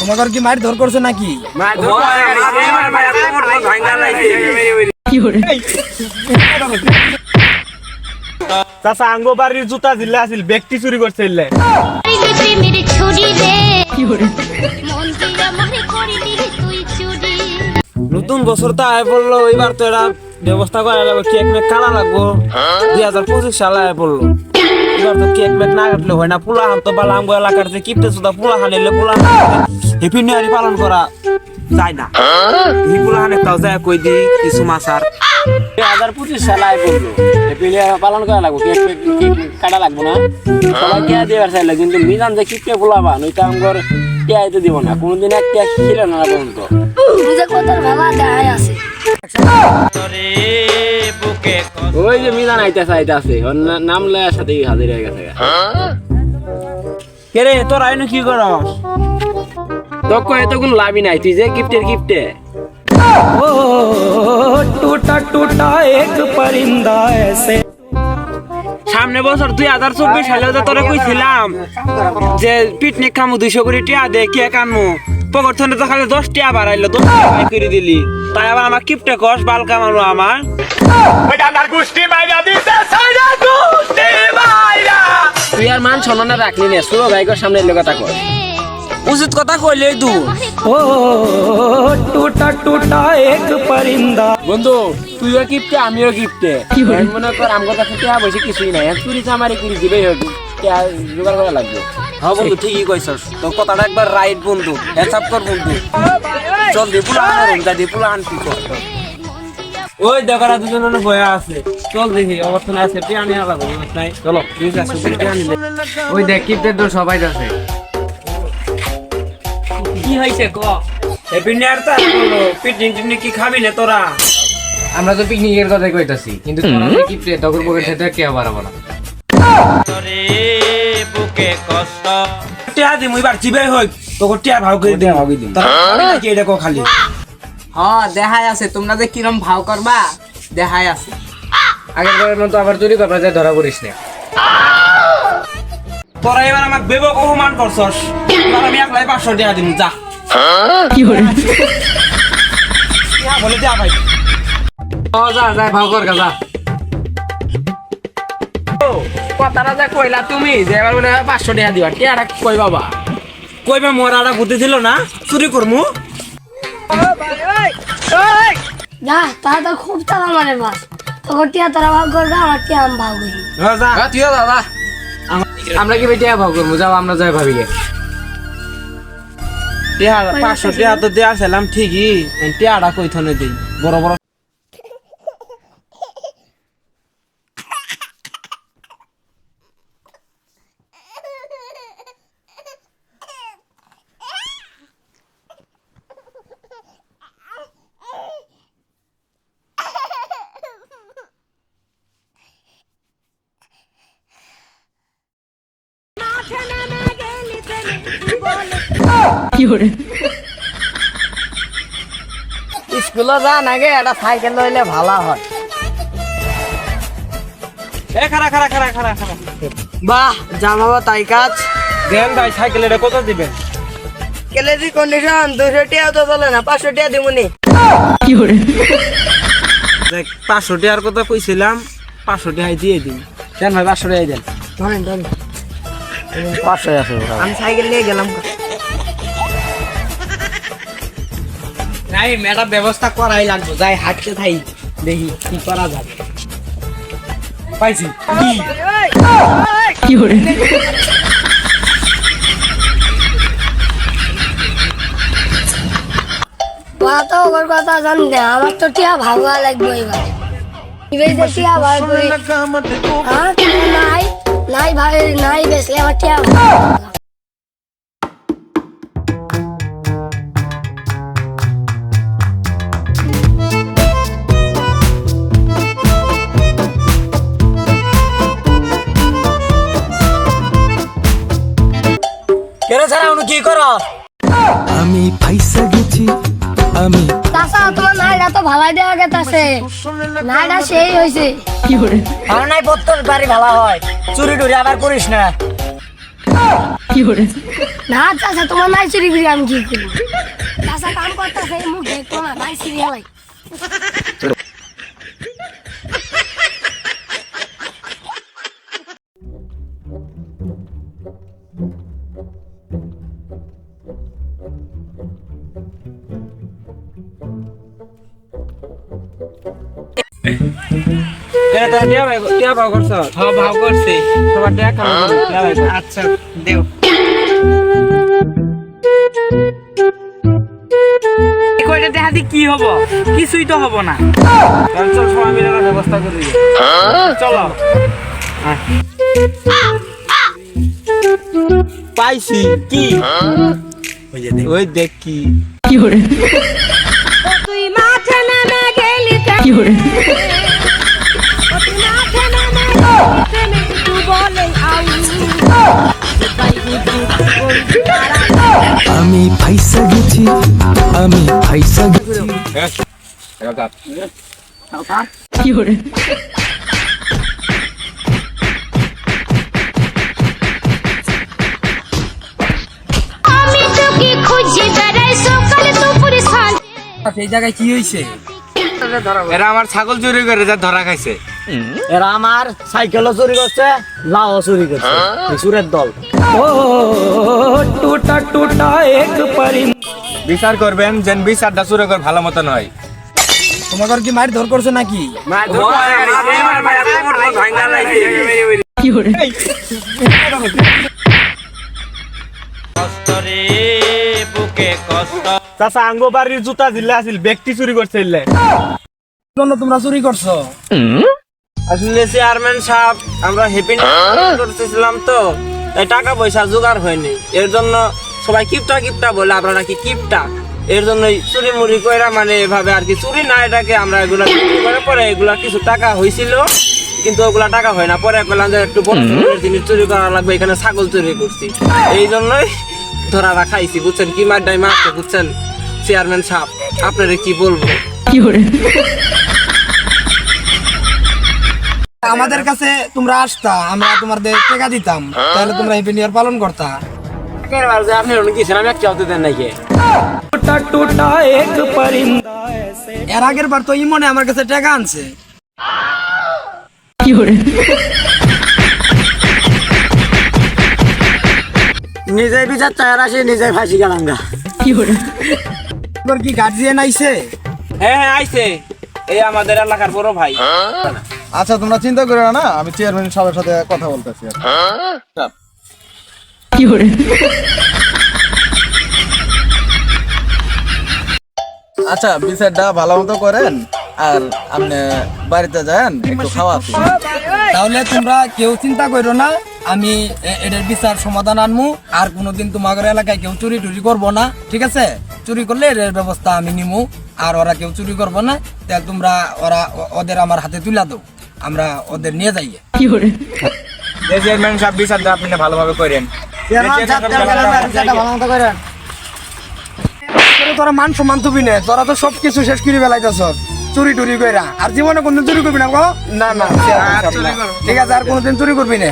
তোমাকে কি মারি ধর করছে নাকি? চাচা আঙ্গ বাড়ির জুতা জিল্লা আছিল ব্যক্তি চুরি করছে ইল্লে নতুন বছর তো আয় পড়ল এবার তো এটা ব্যবস্থা করা লাগবে কেক মেক কাটা লাগবো? দুই হাজার পঁচিশ সালে আয় পড়ল। এবার তো কেক মেক না কাটলে হয় না? পোলা হান তো বালা আমগো এলাকার যে কিপটে সুদা পোলা হান এলে পোলা হ্যাপি নিউ ইয়ার পালন করা যায় না। এই পোলা হানে তাও যায় কই দি? কিছু দুই হাজার পঁচিশ সালে আয় পড়ল হ্যাপি নিউ ইয়ার পালন করা লাগবো। কেক কেক কাটা লাগবো না? সবাই টিয়া দেওয়ার চাইলে? কিন্তু মিজান যে কিপটে পোলাবা নইটা আমগর টিয়া দিতে দিব না? কোনোদিন এক টিয়া ছিল না পর্যন্ত বুঝে কথার ভাবা দেখায় আছে। ওই যে মিজান আইতাছে আইতাছে। ওর নাম লয়ার সাথে হাজির হয়ে গেছে কে রে তোর আইনু কি করস? তোর কয়ে তো কোনো লাভই নাই। তুই যে গিফটের গিফটে। টুটা টুটা এক পরিন্দা এসে। সামনে বছর দুই হাজার চব্বিশ সালে তোরা কইছিলাম যে পিকনিক খামু দুইশো কোটি টিয়া দে কে কানমু? পকর তো খালি দশ টিয়া বাড়াইলো দশ বাই করে দিলি। তাই আবার আমার কিপটে কস বাল কামানো আমার। তুই আর মান সম্মান রাখলি নে সুরো ভাইকর সামনে এলো কথা কর উচিত কথা কইলেই তু ও টুটা টুটা এক পরিন্দা। বন্ধু তুইও গিফটে আমিও গিফটে মনে কর আমার কাছে টিয়া বসে কিছুই নাই করে দিবেই হোক টিয়া জোগাড় করা লাগবে। হ্যাঁ বন্ধু ঠিকই কইছস। তোর কথাটা একবার রাইট বন্ধু হেসাব কর বন্ধু। চল দি পুলা আন যা দি পুলা আন কি কর। ওই দেখারা দুজন বয়া আছে। চল দেখি অবস্থান আছে টিয়া নিয়ে আলাদা নাই। চলো। ঠিক আছে টিয়া নিলে ওই দেখ কিপদের তো সবাই আছে। কি হইছে ক? হ্যাপি নিউ ইয়ার তা পিকনিক টিকনিক কি খাবি না তোরা? আমরা তো পিকনিকের কথাই কইতাছি কিন্তু তোরা কিপটে তখন পকেট থেকে কে বাড়াবো না টিয়া দিম এবার জিবে হই তোকে টিয়া ভাগ করে দিম। ভাগ দিম। কি এটা কো খালি। হ্যাঁ দেখাই আছে তোমরা যে কিরম ভাও করবা দেখাই আছে। আগের বারের মতো আবার চুরি করবা যায় ধরা পড়িস না। তোরা এবার আমাকে বেবক অপমান করছস। এবার আমি একলাই পাঁচশো টিয়া দিম যা। টিয়া বলে দেয়া ভাই। যা যা ভাও কর যা। কথাটা যে কইলা তুমি যে এবার মনে হয় পাঁচশো টাকা দিবা। টিয়াটা কই বাবা কইবে মোর আড়া বুদ্ধি ছিল না? চুরি করমু? যা তারা তো খুব তারা মানে বাস তোর টিয়া তারা ভাগ করবে আমার টিয়া আমি ভাগ করি। হ্যাঁ, যা। তুইও দাদা আমরা কি বেটিয়া ভাও করব যাও আমরা যাই ভাবি টিয়া পাঁচশো টিয়া তো দেয়া ছিলাম ঠিকই। টিয়াটা কই থনে দেই? বড় বড় স্কুলে যা নাগে একটা সাইকেল লইলে ভালো হয়। এ খারা খারা খারা খারা খারা বাহ জামাবো তাই কাজ। দেন ভাই সাইকেল এটা কত দিবেন? কেলেজি কন্ডিশন দুশো টিয়া তো চলে না পাঁচশো টিয়া দিবনি দেখ পাঁচশো টাকার কথা কইছিলাম পাঁচশো টাকায় দিয়ে দিন। দেন ভাই পাঁচশো টাকায় দেন। ধরেন ধরেন। পাঁচশো আছে আমি সাইকেল নিয়ে গেলাম। নাই ম্যাডাম ব্যবস্থা করাই লাগবে, যাই হাঁটতে থাই দেখি কি করা যাবে পাইছি। কথা জানতে আমার তো টিয়া ভাগা লাগবে এবার নাই নাই ভাই, নাই বেসলে আমার টিয়া আমি ফাইসা গেছি আমি তা চাচা তোমার নাইটা তো ভালাই দেওয়া গেতাছে। নাইটা সেই হয়েছে আমার নাই পত্তর বাড়ি ভালা হয়। চুরি টুরি আবার করিস না। না চাচা তোমার নাই চুরি করি আমি কি করি? চাচা কাম করতেছে মুখ দেখতো না নাই সিরিয়াল টিয়া ভাই টিয়া ভাও করছ? হ্যাঁ ভাব করছে। সবার টিয়া খাওয়া আচ্ছা দেও। কয়টা দেখা কি হব? কিছুই তো হব না। তাহলে চল সবাই মিলে ব্যবস্থা করি চলো। পাইছি কি? ওই দেখ। কি। তুই মাঠে নেমে গেলি কি করে? আমি ফাইসা গেছি আমি ফাইসা গেছি। সন্ধ্যা। এই জায়গায় কি হয়েছে? এরা আমার ছাগল চুরি করে যা ধরা খাইছে। এরা আমার সাইকেলও চুরি করছে লাও চুরি করছে। চুরের দল। টুটা টুটা এক পারি। বিচার করবেন যেন বিচারটা চুরে কর ভালো মতন হয় তোমাদের কি মায়ের ধর করছে নাকি? চাচা আঙ্গো বাড়ির জুতা দিলে আছিল ব্যক্তি চুরি করছে তোমরা চুরি করছ। আসলে চেয়ারম্যান সাহেব আমরা হ্যাপি করতেছিলাম তো তাই টাকা পয়সা জোগাড় হয়নি। এর জন্য সবাই কিপটা কিপটা বলে আমরা নাকি কিপটা। এর জন্য চুরি মুড়ি কইরা মানে এভাবে আর কি চুরি না এটাকে আমরা এগুলা করে পরে এগুলা কিছু টাকা হয়েছিল কিন্তু ওগুলা টাকা হয় না। পরে বললাম যে একটু বড় জিনিস চুরি করা লাগবে এখানে ছাগল চুরি করছি। এই জন্যই ধরা রাখাইছি বুঝছেন? কি মারডাই মারছে বুঝছেন? চেয়ারম্যান সাহেব আপনারা কি বলব? আমাদের কাছে তোমরা আসতা আমরা তোমাদের টাকা দিতাম। তাহলে তোমরা হ্যাপি নিউ পালন করতা। এর আগের বার তো ইমনে আমার কাছে আনছে। নিজে বিচার চায়ার আসে নিজে ফাঁসি গেলাম গা। কি করে তোর কি গার্জিয়ান আইছে? হ্যাঁ হ্যাঁ আইছে। এই আমাদের এলাকার বড় ভাই। আচ্ছা তোমরা চিন্তা করো না আমি চেয়ারম্যান সাহেবের সাথে কথা বলতেছি আর কি। আচ্ছা বিচারটা ভালো মতো করেন আর আপনি বাড়িতে যান একটু খাওয়া তাহলে তোমরা কেউ চিন্তা করো না আমি এটার বিচার সমাধান আনমু আর কোনোদিন তোমাদের এলাকায় কেউ চুরি টুরি করব না ঠিক আছে? চুরি করলে এর ব্যবস্থা আমি নিমু আর ওরা কেউ চুরি করব না তাহলে তোমরা ওরা ওদের আমার হাতে তুলে দাও। আমরা ওদের নিয়ে যাই চেয়ারম্যান সাহেব বিচারটা আপনি ভালোভাবে করেন। তোরা মান সম্মান তুবি নে তোরা তো সব কিছু শেষ করে বেলাইতেছ চুরি টুরি কইরা। আর জীবনে কোনদিন চুরি করবি না গো না না ঠিক আছে আর কোনদিন চুরি করবি না।